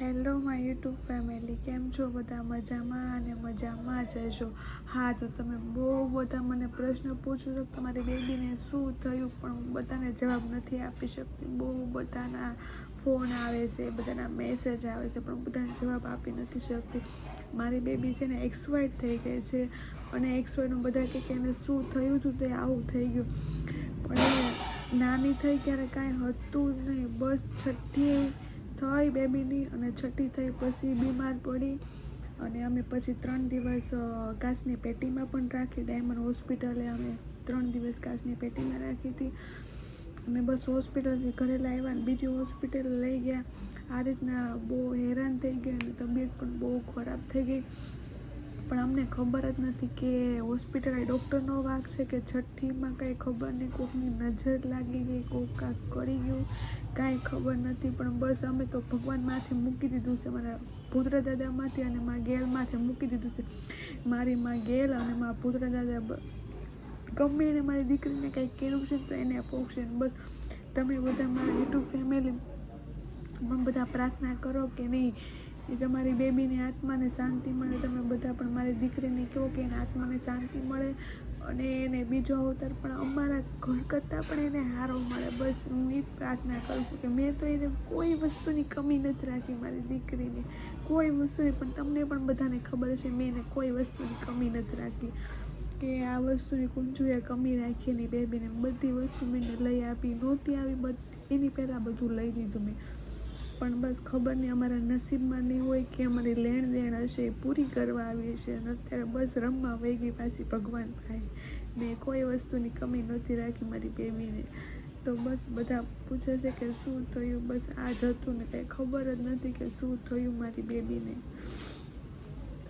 Hello, my YouTube family. કેમ છો બધા? મજામાં અને મજામાં જ હશો. હા, તો તમે બહુ બધા મને પ્રશ્ન પૂછો છો તમારી બેબીને શું થયું, પણ હું બધાને જવાબ નથી આપી શકતી. બહુ બધાના ફોન આવે છે, બધાના મેસેજ આવે છે, પણ હું બધાને જવાબ આપી નથી શકતી. મારી બેબી છે ને એક્સવાઇડ થઈ ગઈ છે અને એક્સવાઇડનું બધા કહે કે એને શું થયું હતું તે આવું થઈ ગયું. પણ નાની થઈ ત્યારે કાંઈ હતું જ નહીં. બસ છઠ્ઠી થઈ બેબીની અને છઠ્ઠી થઈ પછી બીમાર પડી અને અમે પછી ત્રણ દિવસ કાચની પેટીમાં પણ રાખી ડાયમંડ હોસ્પિટલે અમે ત્રણ દિવસ કાચની પેટીમાં રાખી હતી. અને બસ હોસ્પિટલથી ઘરે લાવ્યા અને બીજી હોસ્પિટલ લઈ ગયા. આ રીતના બહુ હેરાન થઈ ગયા અને તબિયત પણ બહુ ખરાબ થઈ ગઈ. પણ અમને ખબર જ નથી કે હોસ્પિટલ ડૉક્ટરનો વાંક છે કે છઠ્ઠીમાં કાંઈ ખબર નહીં, કોકની નજર લાગી ગઈ, કોક કાંક કરી ગયું, કાંઈ ખબર નથી. પણ બસ અમે તો ભગવાનમાંથી મૂકી દીધું છે, મારા પુત્ર દાદામાંથી અને મા ગેલમાંથી મૂકી દીધું છે. મારી મા ગેલ અને મા પુત્ર દાદા ગમે એને મારી દીકરીને કાંઈ કર્યું છે તો એને પોક્ષે બસ. તમે બધા મારા યુટ્યુબ ફેમિલી પણ બધા પ્રાર્થના કરો કે નહીં એ તમારી બેબીની આત્માને શાંતિ મળે, તમે બધા પણ મારી દીકરીને કહો કે એને આત્માને શાંતિ મળે અને એને બીજો અવતાર પણ અમારા ઘર કરતાં પણ એને સારો મળે. બસ હું એ જ પ્રાર્થના કરું છું કે મેં તો એને કોઈ વસ્તુની કમી નથી રાખી મારી દીકરીની. કોઈ વસ્તુની પણ તમને પણ બધાને ખબર છે મેં એને કોઈ વસ્તુની કમી નથી રાખી. કે આ વસ્તુની કુંજુએ કમી રાખી એની બેબીને બધી વસ્તુ મેં લઈ આપી. નહોતી આવી, બધી, એની પહેલાં બધું લઈ લીધું મેં. પણ બસ ખબર નહીં, અમારા નસીબમાં નહીં હોય કે અમારી લેણ દેણ હશે, એ પૂરી કરવા આવી છે અને અત્યારે બસ રમવા વહી ગઈ પાછી ભગવાન ભાઈ મેં કોઈ વસ્તુની કમી નહોતી રાખી મારી બેબીને. તો બસ બધા પૂછે છે કે શું થયું? બસ આ જ હતું ને કંઈ ખબર જ નથી કે શું થયું મારી બેબીને.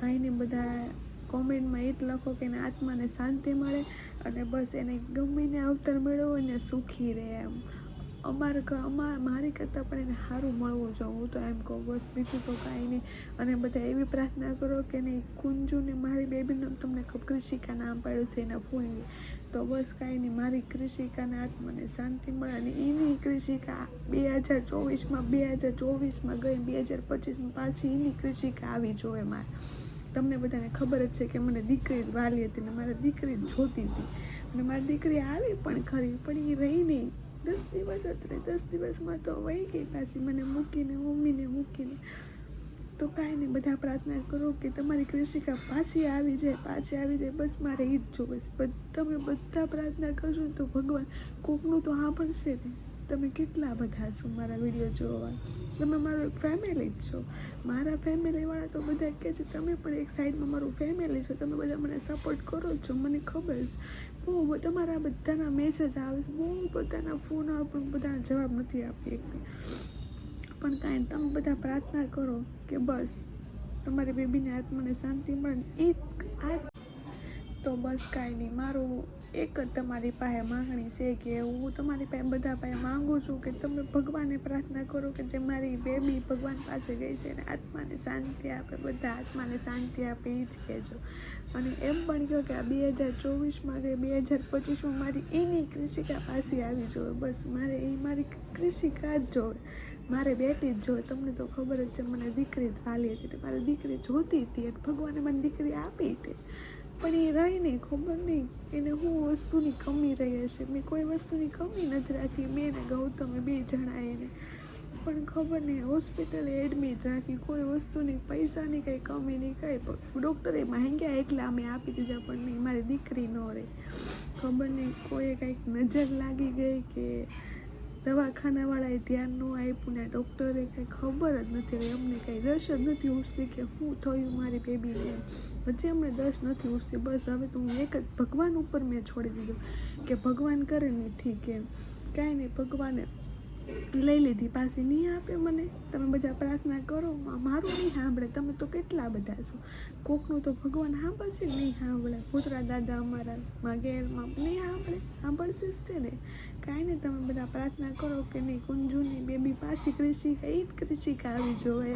કાંઈ બધા કોમેન્ટમાં એ જ લખો કે એને આત્માને શાંતિ મળે અને બસ એને ગમીને અવતર મેળવો અને સુખી રહે એમ. અમારે ક- મારી કરતાં પણ એને સારું મળવું જોઈએ. હું તો એમ કહું, બસ બીજું તો કાંઈ નહીં. અને બધા એવી પ્રાર્થના કરો કે નહીં કુંજુને મારી બેબીનું તમને કૃષિકા નામ પાડ્યું થઈને ફૂઈ તો બસ કાંઈ નહીં. મારી કૃષિકાને આત્માને શાંતિ મળે અને એની કૃષિકા બે હજાર ચોવીસમાં, બે હજાર ચોવીસમાં ગઈ, બે હજાર પચીસમાં પાછી એની કૃષિકા આવી જોઈએ મારે. તમને બધાને ખબર જ છે કે મને દીકરી વાલી હતી ને મારે દીકરી જોતી હતી. અને મારી દીકરી આવી પણ ખરી, પણ એ રહી નહીં. દસ દિવસ અત્રે દસ દિવસમાં તો વહી ગઈ પાછી મને મૂકીને મમ્મીને મૂકીને તો કાંઈ નહીં બધા પ્રાર્થના કરો કે તમારી કૃષિકા પાછી આવી જાય પાછી આવી જાય બસ મારે એ જ જોવે છે તમે બધા પ્રાર્થના કરશો તો ભગવાન કોકનું તો સાંભળશે ને તમે કેટલા બધા છો મારા વીડિયો જોવા તમે મારું એક ફેમિલી જ છો મારા ફેમિલીવાળા તો બધા કહે છે તમે પણ એક સાઈડમાં મારું ફેમિલી છો તમે બધા મને સપોર્ટ કરો છો મને ખબર છે બહુ બધા તમારા બધાના મેસેજ આવે છે. બહુ બધાના ફોન આવે, પણ બધાના જવાબ નથી આપી પણ કાંઈ તમે બધા પ્રાર્થના કરો કે બસ, તમારી બેબીને આત્માને શાંતિ મળે એક આ તો બસ કાંઈ નહીં. મારું એક જ તમારી પાસે માંગણી છે કે હું તમારી પાસે બધા પાસે માંગુ છું કે તમે ભગવાનને પ્રાર્થના કરો કે જે મારી બેબી ભગવાન પાસે ગઈ છે ને આત્માને શાંતિ આપે, બધા આત્માને શાંતિ આપે એ જ કહેજો. અને એમ પણ કહો કે આ બે હજાર ચોવીસમાં કે બે હજાર પચીસમાં મારી એની કૃષિકા પાસે આવી જોઈએ બસ મારે એ મારી કૃષિકા જ જોવે મારે બેટી જ જોવે તમને તો ખબર જ છે, મને દીકરી જ વાલી હતી મારે દીકરી જોતી હતી ભગવાને મને દીકરી આપી હતી. પણ એ રહી નહીં ખબર નહીં. એને હું વસ્તુની કમી રહી હશે મેં કોઈ વસ્તુની કમી નથી રાખી. મેં ને ગૌતમે બે જણા એને. પણ ખબર નહીં, હોસ્પિટલે એડમિટ રાખી. કોઈ વસ્તુની, પૈસાની કંઈ કમી નહીં, કંઈ ડૉક્ટરે માંગ્યા એટલે અમે આપી દીધા, પણ નહીં. મારી દીકરી ન રહી. ખબર નહીં, કોઈએ કંઈક નજર લાગી ગઈ કે દવાખાનાવાળાએ ધ્યાન ન આપ્યું ને ડૉક્ટરે કંઈ ખબર જ નથી રહી અમને કંઈ દસ જ નથી ઉસરી કે શું થયું મારી બેબીને હજી અમને દસ નથી ઉઠતી બસ હવે તો હું એક જ ભગવાન ઉપર મેં છોડી દીધું કે ભગવાન કરે ને ઠીક એમ. કાંઈ નહીં, ભગવાને લઈ લીધી પાસે નહીં આપે મને. તમે બધા પ્રાર્થના કરો મારું નહીં સાંભળે. તમે તો કેટલા બધા છો. કોકનું તો ભગવાન સાંભળશે નહીં સાંભળે. પુતરા દાદા અમારા માં ઘેરમાં નહીં સાંભળે. સાંભળશે જ તેને કાંઈ નહીં, તમે બધા પ્રાર્થના કરો કે નહીં. કુંજુની બેબી પાછી કૃષિકા એ જ કૃષિકા આવી જોવે.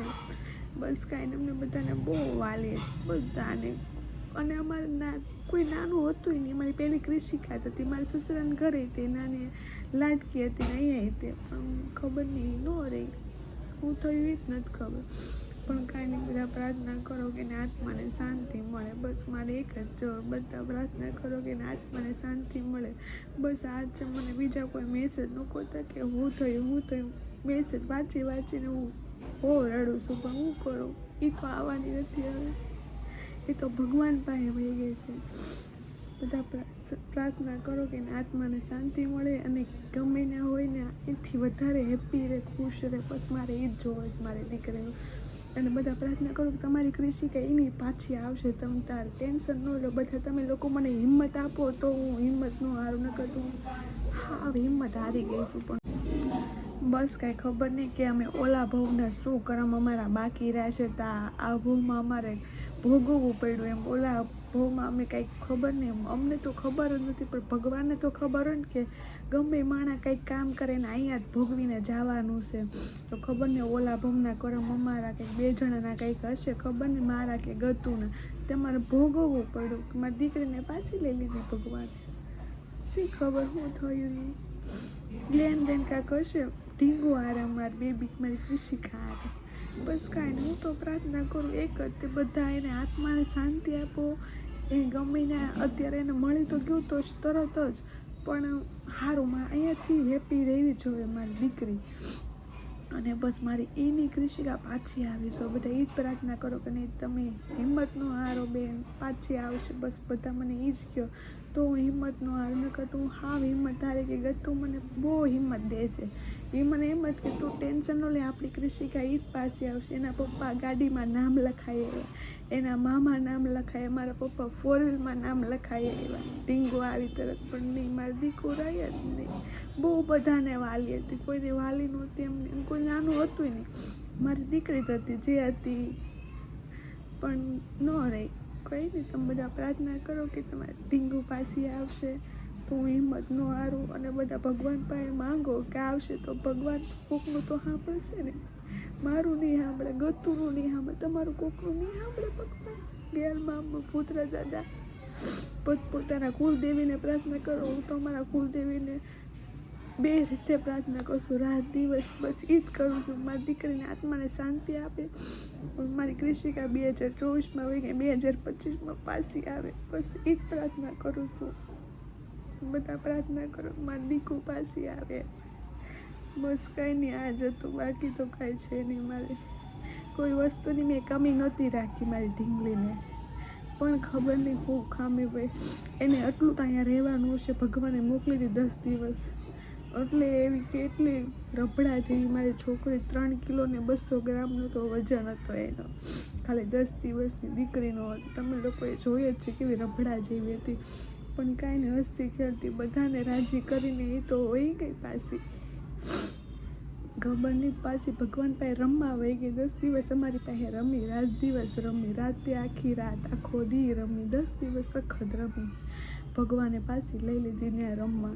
બસ કાંઈ અમને બધાને બહુ વાલીએ બધાને. અને અમારે ના, કોઈ નાનું હતું નહીં. અમારી પહેલી કૃષિકા હતી. મારી સસરાને ઘરે તે નાની લાડકી હતી ને અહીંયા હતી પણ ખબર નહીં ન રહી. હું થયું એ જ નથી ખબર. પણ કાંઈ નહીં, બધા પ્રાર્થના કરો કે ને આત્માને શાંતિ મળે. બસ મારે એક જ જો બધા પ્રાર્થના કરો કે ને આત્માને શાંતિ મળે. બસ આજ છે, મને બીજા કોઈ મેસેજ ન કરતા કે હું થયું હું થયું. મેસેજ વાંચી વાંચીને હું હો રડું છું, પણ હું કરું? એ તો આવવાની નથી હવે. એ તો ભગવાન પાસે વહી ગઈ છે. બધા પ્રા- પ્રાર્થના કરો કે એના આત્માને શાંતિ મળે અને ગમે ના હોય ને એથી વધારે હેપી રહે, ખુશ રહે. બસ મારે એ જ જોવે છે મારી દીકરીનું. અને બધા પ્રાર્થના કરો કે તમારી કૃષિકા એની પાછી આવશે, તમે તાર ટેન્શન ન લો. બધા તમે લોકો મને હિંમત આપો તો હું હિંમતનું હારું ન કરતું હા હિંમત હારી ગઈ છું પણ. બસ કાંઈ ખબર નહીં કે અમે ઓલા ભવના શું કરમ અમારા બાકી રહ્યા છે તા. આ ભવમાં અમારે ભોગવવું પડ્યું એમ. ઓલા ભવમાં અમે કાંઈક ખબર નહીં એમ. અમને તો ખબર જ નથી, પણ ભગવાનને તો ખબર હોય ને કે ગમે માણા કંઈક કામ કરે ને અહીંયા જ ભોગવીને જવાનું છે. તો ખબર ને ઓલા ભોમના કરમ અમારા કંઈક બે જણાના કંઈક હશે, ખબર ને મારા કે ગતુંના. તમારે ભોગવવું પડ્યું. મારી દીકરીને પાછી લઈ લીધી ભગવાન. શી ખબર શું થયું એ લેન દેન કાંક હશે? ઢીંગો આરામ મારી બેબી, મારી ખુશી હારે. બસ કાંઈ હું તો પ્રાર્થના કરું એક જ, તે બધા એને આત્માને શાંતિ આપો. એ ગમીને અત્યારે એને મળી તો ગયું તો તરત જ. પણ સારું માં અહીંયાથી હેપી રહેવી જોઈએ મારી દીકરી. અને બસ મારી એની કૃષિકા પાછી આવી. તો બધા એ જ પ્રાર્થના કરો કે નહીં, તમે હિંમતનો હારો બેન, પાછી આવશે. બસ બધા મને એ જ કહો. તો હું હિંમતનો હાર ન કરતો હું હાવ હિંમત હારે કે ગતું મને બહુ હિંમત દે છે. એ મને એમ જ કે, તું ટેન્શન ન લે, આપણી કૃષિકા જ પાસે આવશે. એના પપ્પા ગાડીમાં નામ લખાય એના મામા નામ લખાય મારા પપ્પા ફોર વ્હીલમાં નામ લખાય એવા ટીંગો આવી તરત, પણ નહીં, મારી દીકરો જ નહીં. બહુ બધાને વાલી હતી, કોઈને વાલી નહોતી એમને, એમ કોઈ નાનું હતું નહીં. મારી દીકરી જ હતી, જે હતી, પણ ન રહી. કંઈ નહીં તમે બધા પ્રાર્થના કરો કે તમારે ઢીંગુ પાછી આવશે. તો હું હિંમત ન હારું અને બધા ભગવાન પાસે માંગો કે આવશે તો ભગવાન કોકનું તો સાંભળશે ને. મારું નહીં સાંભળે, ગતુનું નહીં સાંભળે, તમારું કોકનું નહીં સાંભળે ભગવાન. ગેરમાં પુત્ર, દાદા, પોતપોતાના કુલદેવીને પ્રાર્થના કરો, હું તો અમારા કુલદેવીને બે રીતે પ્રાર્થના કરું છું. રાત દિવસ બસ એ જ કરું છું. મારી દીકરીને આત્માને શાંતિ આપે. મારી કૃષિકા બે હજાર ચોવીસમાં હોય કે બે હજાર પચીસમાં પાછી આવે. બસ એ જ પ્રાર્થના કરું છું. બધા પ્રાર્થના કરો. મારી દીકુ પાછી આવે. બસ કંઈ નહીં, આ જતું બાકી તો કાંઈ છે નહીં મારે. કોઈ વસ્તુની મેં કમી નહોતી રાખી મારી ઢીંગલીને. પણ ખબર નહીં હું ખામી ભાઈ એને આટલું તો અહીંયા રહેવાનું હશે. ભગવાને મોકલી હતી દસ દિવસ. એટલે એવી કેટલી રબડા જેવી મારી છોકરી ત્રણ કિલો ને બસો ગ્રામનો તો વજન હતો એનો. ખાલી દસ દિવસની દીકરીનો હતો. તમે લોકોએ જોઈએ જ છે કેવી રબડા જેવી હતી. પણ કાંઈ નહીં હસતી ખેલતી બધાને રાજી કરીને એ તો હોઈ ગઈ પાછી. ખબર નહીં પાછી ભગવાન પાસે રમવા વહી ગઈ. દસ દિવસ અમારી પાસે રમી, રાત દિવસ રમી, રાતે આખી રાત, આખો દી રમી, દસ દિવસ સખત રમી. ભગવાને પાછી લઈ લીધી ને રમવા.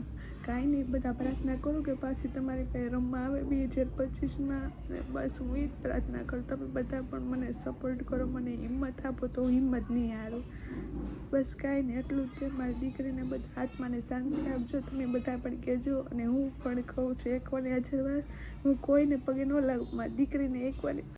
કાંઈ નહીં, બધા પ્રાર્થના કરું કે પાછી તમારી પાસે રમવા આવે, બે હજાર પચીસમાં. અને બસ હું એ જ પ્રાર્થના કરું, તમે બધા પણ મને સપોર્ટ કરો, મને હિંમત આપો તો હિંમત નહીં હારો. બસ કાંઈ નહીં, એટલું જ છે. મારી દીકરીને બધા આત્માને શાંતિ આપજો, તમે બધા પણ કહેજો. અને હું પણ કહું છું, એક વાર હું કોઈને પગે ન લાગું, મારી દીકરીને એક વાર